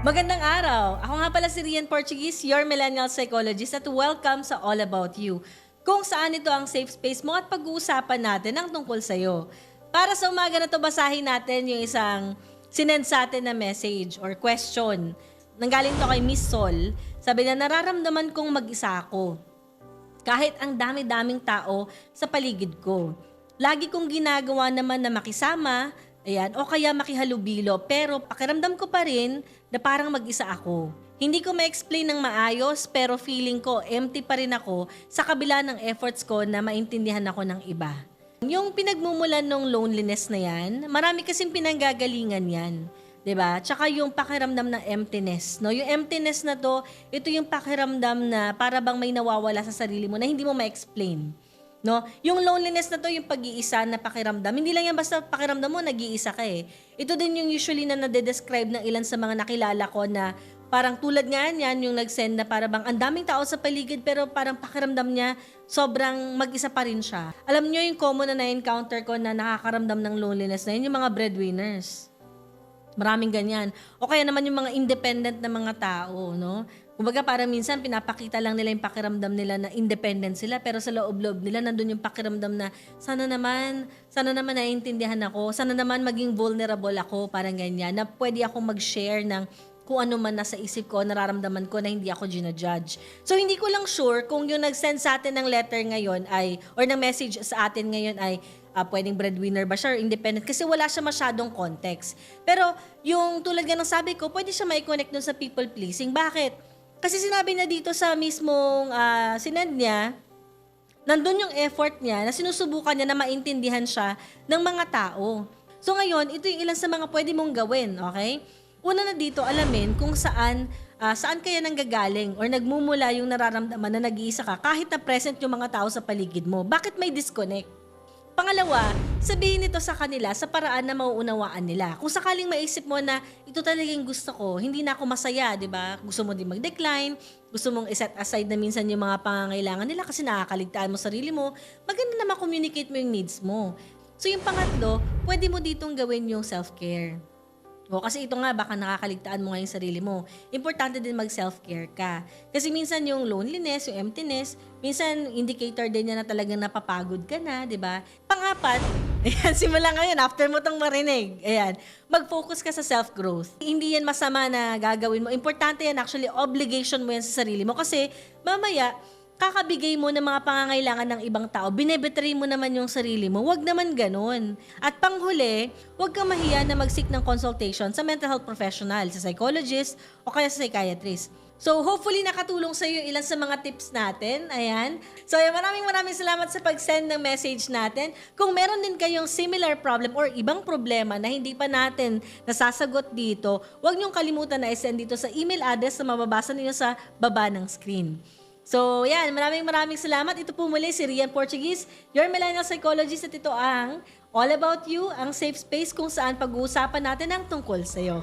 Magandang araw! Ako nga pala si Rian Portuguese, your millennial psychologist at welcome sa All About You. Kung saan ito ang safe space mo at pag-uusapan natin ang tungkol sa'yo. Para sa umaga na to basahin natin yung isang sinend sa atin na message or question. Nanggaling to kay Miss Sol. Sabi na, nararamdaman kong mag-isa ako. Kahit ang dami-daming tao sa paligid ko. Lagi kong ginagawa naman na makisama, ayan, o kaya makihalubilo, pero pakiramdam ko pa rin na parang mag-isa ako. Hindi ko ma-explain ng maayos, pero feeling ko empty pa rin ako sa kabila ng efforts ko na maintindihan ako ng iba. Yung pinagmumulan ng loneliness na yan, marami kasing pinanggagalingan yan. 'di ba? Tsaka yung pakiramdam ng emptiness, no? Yung emptiness na to, ito yung pakiramdam na para bang may nawawala sa sarili mo na hindi mo ma-explain. No? Yung loneliness na to, yung pag-iisa na pakiramdam. Hindi lang yan basta pakiramdam mo, nag-iisa ka eh. Ito din yung usually na nade-describe ng ilan sa mga nakilala ko na parang tulad nga yan, yung nag-send na para bang ang daming tao sa paligid pero parang pakiramdam niya sobrang mag-isa pa rin siya. Alam niyo yung common na na-encounter ko na nakakaramdam ng loneliness na yun, yung mga breadwinners. Maraming ganyan. O kaya naman yung mga independent na mga tao, no? Kumbaga para minsan pinapakita lang nila yung pakiramdam nila na independent sila pero sa loob-loob nila nandun yung pakiramdam na sana naman, sana naman naiintindihan ako, sana naman maging vulnerable ako, parang ganyan, na pwede akong mag-share ng kung ano man nasa isip ko, nararamdaman ko na hindi ako ginajudge. So, hindi ko lang sure kung yung nag-send sa atin ng letter ngayon ay, or ng message sa atin ngayon ay, ah, pwedeng breadwinner ba siya or independent kasi wala siya masyadong context. Pero, yung tulad nga ng sabi ko, pwede siya mai-connect dun sa people pleasing. Bakit? Kasi sinabi niya dito sa mismong uh, sinend niya, nandun yung effort niya na sinusubukan niya na maintindihan siya ng mga tao. So ngayon, ito yung ilan sa mga pwede mong gawin, okay? Una na dito, alamin kung saan ah, saan kaya nanggagaling or nagmumula yung nararamdaman na nag-iisa ka kahit na present yung mga tao sa paligid mo. Bakit may disconnect? Pangalawa, sabihin nito sa kanila sa paraan na mauunawaan nila. Kung sakaling maisip mo na ito talaga yung gusto ko, hindi na ako masaya, di ba? Gusto mo din mag-decline, gusto mong iset aside na minsan yung mga pangangailangan nila kasi nakakaligtaan mo sarili mo, maganda na ma-communicate mo yung needs mo. So yung pangatlo, pwede mo ditong gawin yung self-care. O, kasi ito nga, baka nakakaligtaan mo nga yung sarili mo. Importante din mag-self-care ka. Kasi minsan yung loneliness, yung emptiness, minsan indicator din niya na talagang napapagod ka na, di ba? Pangapat, ayan, simula ngayon, after mo tong marinig, ayan, mag-focus ka sa self-growth. Hindi yan masama na gagawin mo. Importante yan, actually, obligation mo yan sa sarili mo. Kasi mamaya, kakabigay mo ng mga pangangailangan ng ibang tao, binebetray mo naman yung sarili mo. Huwag naman ganun. At panghuli, huwag kang mahiya na mag-seek ng consultation sa mental health professional, sa psychologist, o kaya sa psychiatrist. So, hopefully nakatulong sa iyo ilan sa mga tips natin. Ayan. So, ayan, maraming maraming salamat sa pag-send ng message natin. Kung meron din kayong similar problem or ibang problema na hindi pa natin nasasagot dito, huwag niyong kalimutan na i-send dito sa email address na mababasa niyo sa baba ng screen. So, yan. Maraming maraming salamat. Ito po muli si Rian Portuguese, your millennial psychologist at ito ang All About You, ang safe space kung saan pag-uusapan natin ang tungkol sa'yo.